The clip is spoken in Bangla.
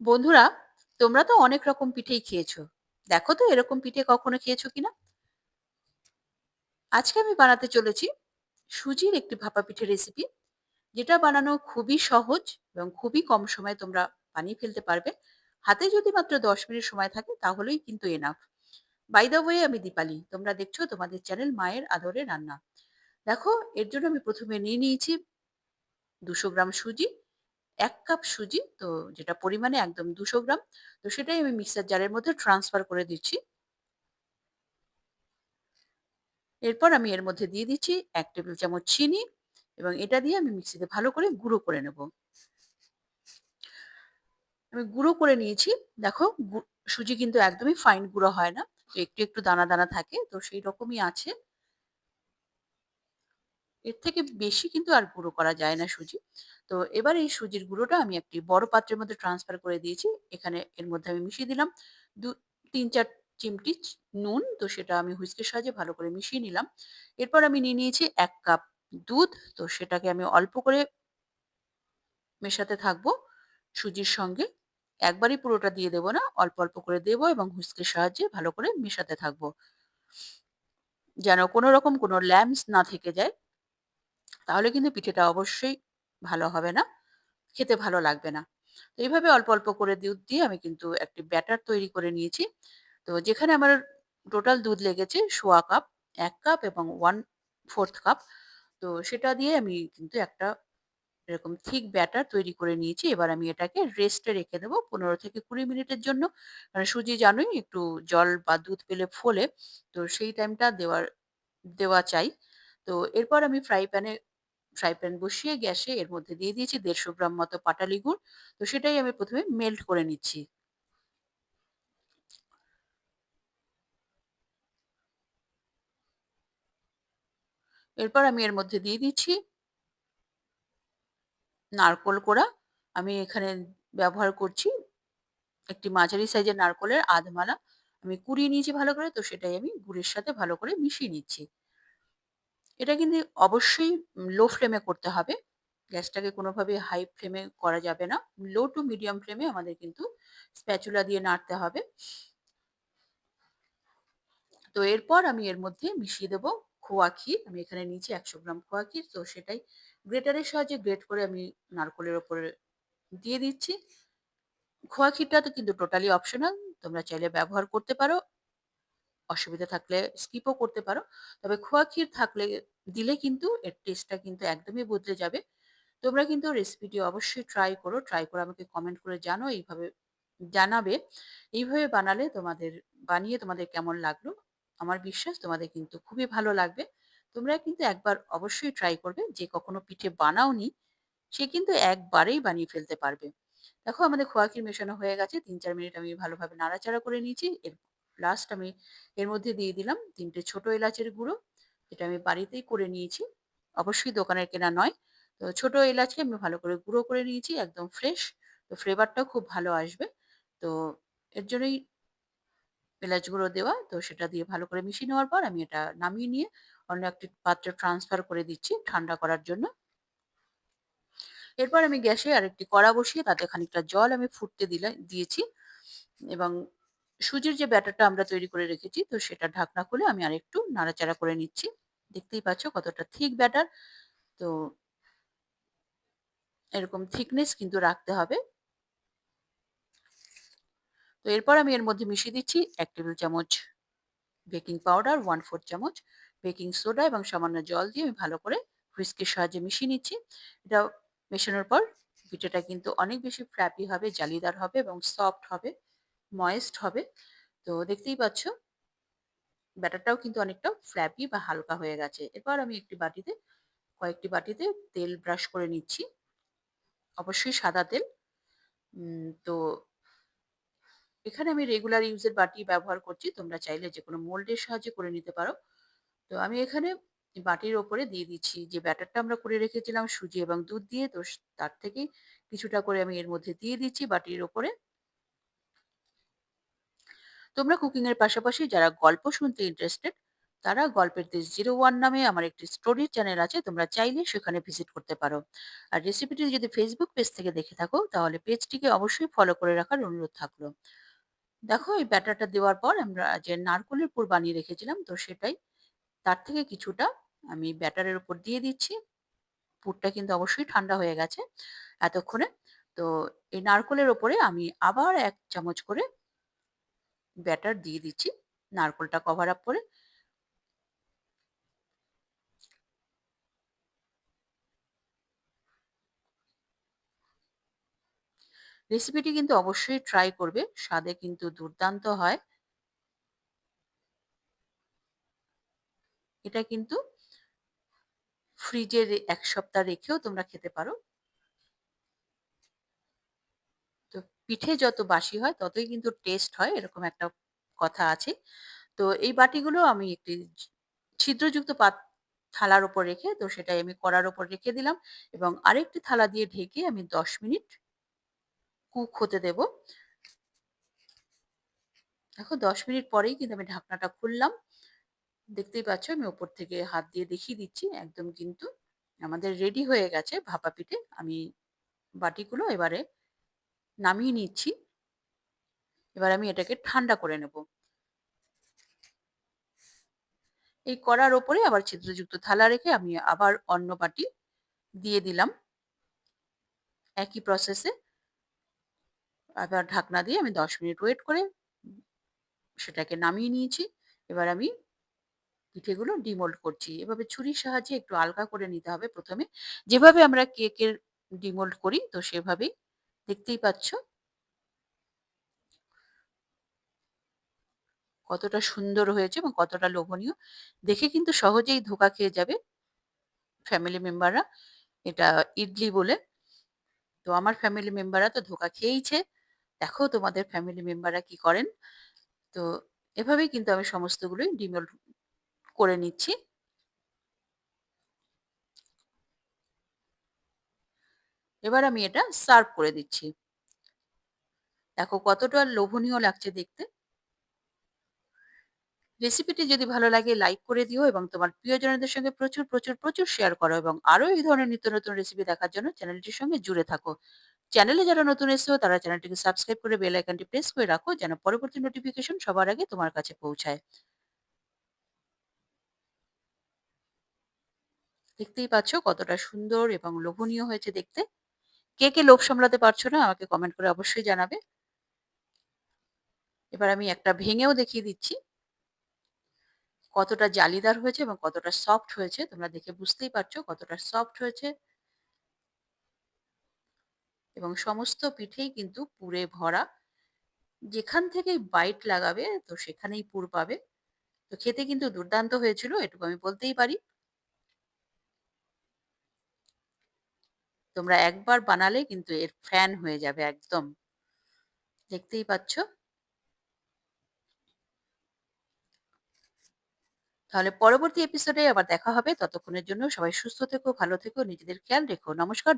বন্ধুরা, তোমরা তো অনেক রকম পিঠেই খেয়েছো। দেখো তো, এরকম পিঠে কখনো খেয়েছো কিনা? আজকে আমি বানাতে চলেছি সুজির একটি ভাপা পিঠে রেসিপি যেটা বানানো খুবই সহজ এবং খুবই কম সময়ে তোমরা বানিয়ে ফেলতে পারবে। হাতে যদি মাত্র দশ মিনিট সময় থাকে, তাহলেই কিন্তু এনাফ বাই দ্য ওয়ে আমি দীপালি। তোমরা দেখছ, তোমাদের চ্যানেল মায়ের আদরে রান্না। দেখো, এর জন্য আমি প্রথমে নিয়ে নিয়েছি দুশো গ্রাম সুজি এক কাপ সুজি, তো যেটা পরিমাণে একদম দুশো গ্রাম, তো সেটাই আমি মিক্সার জারের মধ্যে ট্রান্সফার করে দিচ্ছি। এরপর আমি এর মধ্যে দিয়ে দিচ্ছি এক টেবিল চামচ চিনি এবং এটা দিয়ে আমি মিক্সিতে ভালো করে গুঁড়ো করে নেব। আমি গুঁড়ো করে নিয়েছি, দেখো সুজি কিন্তু একদমই ফাইন গুঁড়ো হয় না, তো একটু একটু দানা দানা থাকে, তো সেই রকমই আছে। এর থেকে বেশি কিন্তু আর গুঁড়ো করা যায় না সুজি। তো এবার এই সুজির গুঁড়োটা আমি একটি বড় পাত্রের মধ্যে ট্রান্সফার করে দিয়েছি। এখানে এর মধ্যে আমি মিশিয়ে দিলাম। দু, তিন, চার চিমটি নুন, তো সেটা আমি হুইস্কের সাহায্যে ভালো করে মিশিয়ে নিলাম। এরপর আমি নিয়ে নিয়েছি এক কাপ দুধ, তো সেটাকে আমি অল্প করে মেশাতে থাকব সুজির সঙ্গে। একবারই পুরোটা দিয়ে দেবো না, অল্প অল্প করে দেবো এবং হুইস্কের সাহায্যে ভালো করে মেশাতে থাকব। যেন কোনো রকম কোনো ল্যাম্পস না থেকে যায়। তাহলে কিন্তু পিঠেটা অবশ্যই ভালো হবে না, খেতে ভালো লাগবে না। তো এইভাবে অল্প অল্প করে দুধ দিয়ে আমি কিন্তু একটি ব্যাটার তৈরি করে নিয়েছি। তো যেখানে আমার টোটাল দুধ লেগেছে সোয়া কাপ, এক কাপ এবং ওয়ান ফোর্থ কাপ। তো সেটা দিয়ে আমি কিন্তু একটা এরকম থিক ব্যাটার তৈরি করে নিয়েছি। এবার আমি এটাকে রেস্টে রেখে দেবো পনেরো থেকে কুড়ি মিনিটের জন্য। কারণ সুজি জানোই একটু জল বা দুধ পেলে ফোলে, তো সেই টাইমটা দেওয়ার, দেওয়া চাই। তো এরপর আমি ফ্রাই প্যানে ফ্রাই প্যান বসিয়ে গ্যাসে এর মধ্যে দিয়ে দিয়েছি দেড়শো গ্রাম মতো পাটালি গুড় তো সেটাই আমি প্রথমে মেল্ট করে নিচ্ছি। এরপর আমি এর মধ্যে দিয়ে দিচ্ছি নারকোল কোড়া। আমি এখানে ব্যবহার করছি একটি মাঝারি সাইজের নারকোলের আধমালা। আমি কুড়িয়ে নিয়েছি ভালো করে, তো সেটাই আমি গুড়ের সাথে ভালো করে মিশিয়ে নিচ্ছি। এটা কিন্তু অবশ্যই লো ফ্লেমে করতে হবে। গ্যাসটাকে কোনোভাবে হাই ফ্লেমে করা যাবে না। লো টু মিডিয়াম ফ্লেমে আমাদের কিন্তু স্প্যাচুলা দিয়ে নাড়তে হবে। তো এরপর আমি এর মধ্যে মিশিয়ে দেবো খোয়া ক্ষীর। আমি এখানে নিচে একশো গ্রাম খোয়া ক্ষীর। তো সেটাই গ্রেটারের সাহায্যে গ্রেট করে আমি নারকোলের ওপরে দিয়ে দিচ্ছি। খোয়া ক্ষীরটা তো কিন্তু টোটালি অপশনাল তোমরা চাইলে ব্যবহার করতে পারো। অসুবিধা থাকলে স্কিপও করতে পারো। তবে খোয়া ক্ষীর থাকলে, দিলে কিন্তু এর টেস্টটা কিন্তু একদমই বদলে যাবে। তোমরা কিন্তু রেসিপিটি অবশ্যই ট্রাই করো ট্রাই করে আমাকে কমেন্ট করে জানো, এইভাবে জানাবে। এইভাবে বানালে তোমাদের, বানিয়ে তোমাদের কেমন লাগল? আমার বিশ্বাস তোমাদের কিন্তু খুবই ভালো লাগবে। তোমরা কিন্তু একবার অবশ্যই ট্রাই করবে, যে কখনো পিঠে বানাওনি, সে কিন্তু একবারেই বানিয়ে ফেলতে পারবে। দেখো আমাদের খোয়া ক্ষীর মেশানো হয়ে গেছে, তিন চার মিনিট আমি ভালোভাবে নাড়াচাড়া করে নিয়েছি এর লাস্ট আমি এর মধ্যে দিয়ে দিলাম তিনটে ছোট এলাচের গুঁড়ো, যেটা আমি বাড়িতেই করে নিয়েছি। অবশ্যই দোকানের কেনা নয়। তো ছোট এলাচকে আমি ভালো করে গুঁড়ো করে নিয়েছি, একদম ফ্রেশ তো ফ্লেভারটাও খুব ভালো আসবে। তো এর জন্যই এলাচ গুঁড়ো দেওয়া, তো সেটা দিয়ে ভালো করে মিশিয়ে নেওয়ার পর আমি এটা নামিয়ে নিয়ে অন্য একটি পাত্রে ট্রান্সফার করে দিচ্ছি ঠান্ডা করার জন্য। এরপর আমি গ্যাসে আরেকটি কড়া বসিয়ে তাতে খানিকটা জল আমি ফুটতে দিলে, দিয়েছি এবং সুজির যে ব্যাটারটা আমরা তৈরি করে রেখেছি, তো সেটা ঢাকনা খুলে আমি আরেকটু নাড়াচাড়া করে নিচ্ছি। দেখতেই পাচ্ছ কতটা থিক ব্যাটার। তো এরকম থিকনেস কিন্তু রাখতে হবে। তো এরপর আমি এর মধ্যে মিশিয়ে দিচ্ছি এক টেবিল চামচ বেকিং পাউডার, ওয়ান ফোর চামচ বেকিং সোডা এবং সামান্য জল দিয়ে আমি ভালো করে হুইস্কের সাহায্যে মিশিয়ে নিচ্ছি। এটা মেশানোর পর পিঠেটা কিন্তু অনেক বেশি ফ্ল্যাপি হবে, জালিদার হবে এবং সফট হবে। ময়েস্ট হবে। তো দেখতেই পাচ্ছ, ব্যাটারটাও কিন্তু অনেকটা ফ্ল্যাপি বা হালকা হয়ে গেছে। এরপর আমি একটি বাটিতে, কয়েকটি বাটিতে তেল ব্রাশ করে নিচ্ছি। অবশ্যই সাদা তেল। তো এখানে আমি রেগুলার ইউজের বাটি ব্যবহার করছি। তোমরা চাইলে যে কোনো মোল্ডের সাহায্যে করে নিতে পারো। তো আমি এখানে বাটির ওপরে দিয়ে দিচ্ছি। যে ব্যাটারটা আমরা করে রেখেছিলাম, সুজি এবং দুধ দিয়ে, তো তার থেকে কিছুটা করে আমি এর মধ্যে দিয়ে দিচ্ছি বাটির ওপরে। তোমরা কুকিং এর পাশাপাশি যারা গল্প শুনতে ইন্টারেস্টেড তারা গল্পের দেশ জিরো ওয়ান নামে আমার একটি স্টোরি চ্যানেল আছে, তোমরা চাইলে সেখানে ভিজিট করতে পারো। আর রেসিপিটি যদি ফেসবুক পেজ থেকে দেখে থাকো, তাহলে পেজটিকে অবশ্যই ফলো করে রাখার অনুরোধ থাকল। দেখো, এই ব্যাটারটা দেওয়ার পর আমরা যে নারকোলের পুর বানিয়ে রেখেছিলাম, তো সেটাই, তার থেকে কিছুটা আমি ব্যাটারের উপর দিয়ে দিচ্ছি। পুরটা কিন্তু অবশ্যই ঠান্ডা হয়ে গেছে এতক্ষণে। তো এই নারকোলের ওপরে আমি আবার এক চামচ করে ব্যাটার দিয়ে দিচ্ছি, নারকোলটা কভার আপ করে। রেসিপিটি কিন্তু অবশ্যই ট্রাই করবে, স্বাদে কিন্তু দুর্দান্ত হয়। এটা কিন্তু ফ্রিজে এক সপ্তাহ রেখেও তোমরা খেতে পারো তো পিঠে যত বাসি হয়, ততই কিন্তু টেস্ট হয়, এরকম একটা কথা আছে। তো এই বাটিগুলো আমি একটি ছিদ্রযুক্ত পাত, থালার উপর রেখে, তো সেটাই আমি কড়ার উপর রেখে দিলাম এবং আরেকটি থালা দিয়ে ঢেকে আমি দশ মিনিট কুক হতে দেব। দেখো, দশ মিনিট পরেই কিন্তু আমি ঢাকনাটা খুললাম। দেখতেই পাচ্ছ, আমি ওপর থেকে হাত দিয়ে দেখিয়ে দিচ্ছি, একদম কিন্তু আমাদের রেডি হয়ে গেছে ভাপা পিঠে। আমি বাটিগুলো এবারে নামিয়ে নিচ্ছি। এবার আমি এটাকে ঠান্ডা করে নেব। এই কড়ার ওপরে আবার ছিদ্রযুক্ত থালা রেখে আমি আবার অন্য বাটি দিয়ে দিলাম। একই প্রসেসে আবার ঢাকনা দিয়ে আমি দশ মিনিট ওয়েট করে সেটাকে নামিয়ে নিয়েছি। এবার আমি পিঠেগুলো ডিমোল্ড করছি। এভাবে ছুরির সাহায্যে একটু আলগা করে নিতে হবে প্রথমে। যেভাবে আমরা কেকের ডিমোল্ড করি, তো সেভাবেই দেখতেই পাচ্ছ? কতটা সুন্দর হয়েছে এবং কতটা লোভনীয়। দেখে কিন্তু সহজেই ধোকা খেয়ে যাবে ফ্যামিলি মেম্বাররা এটা ইডলি বলে। তো আমার ফ্যামিলি মেম্বাররা তো ধোকা খেয়েইছে। দেখো তোমাদের ফ্যামিলি মেম্বাররা কি করেন। তো এভাবেই কিন্তু আমি সমস্তগুলোই ডিমোল্ড করে নিচ্ছি। এবার আমি এটা সার্ভ করে দিচ্ছি। দেখো কতটা লোভনীয় লাগছে দেখতে। রেসিপিটি যদি ভালো লাগে লাইক করে দিও এবং তোমার প্রিয়জনদের সঙ্গে প্রচুর প্রচুর প্রচুর শেয়ার করো এবং আরও এই ধরনের নিত্য নতুন রেসিপি দেখার জন্য চ্যানেলটির সঙ্গে জুড়ে থাকো। চ্যানেলে যারা নতুন এসেছ, তারা চ্যানেলটিকে সাবস্ক্রাইব করে বেল আইকনটি প্রেস করে রাখো যেন পরবর্তী নোটিফিকেশন সবার আগে তোমার কাছে পৌঁছায়। দেখতেই পাচ্ছ কতটা সুন্দর এবং লোভনীয় হয়েছে দেখতে। কে কে লোভ সামলাতে পারছ না, আমাকে কমেন্ট করে অবশ্যই জানাবে। এবার আমি একটা ভেঙেও দেখিয়ে দিচ্ছি। কতটা জালিদার হয়েছে এবং কতটা সফট হয়েছে, তোমরা দেখে বুঝতেই পারছ কতটা সফট হয়েছে। এবং সমস্ত পিঠেই কিন্তু পুরে ভরা। যেখান থেকেই বাইট লাগাবে, তো সেখানেই পুর পাবে। তো খেতে কিন্তু দুর্দান্ত হয়েছিল, এটুকু আমি বলতেই পারি। তোমরা একবার বানালে কিন্তু এর ফ্যান হয়ে যাবে একদম। দেখতেই পাচ্ছ? তাহলে পরবর্তী এপিসোডে আবার দেখা হবে। ততক্ষণের জন্য সবাই সুস্থ থেকো, ভালো থেকো, নিজেদের খেয়াল রেখো। নমস্কার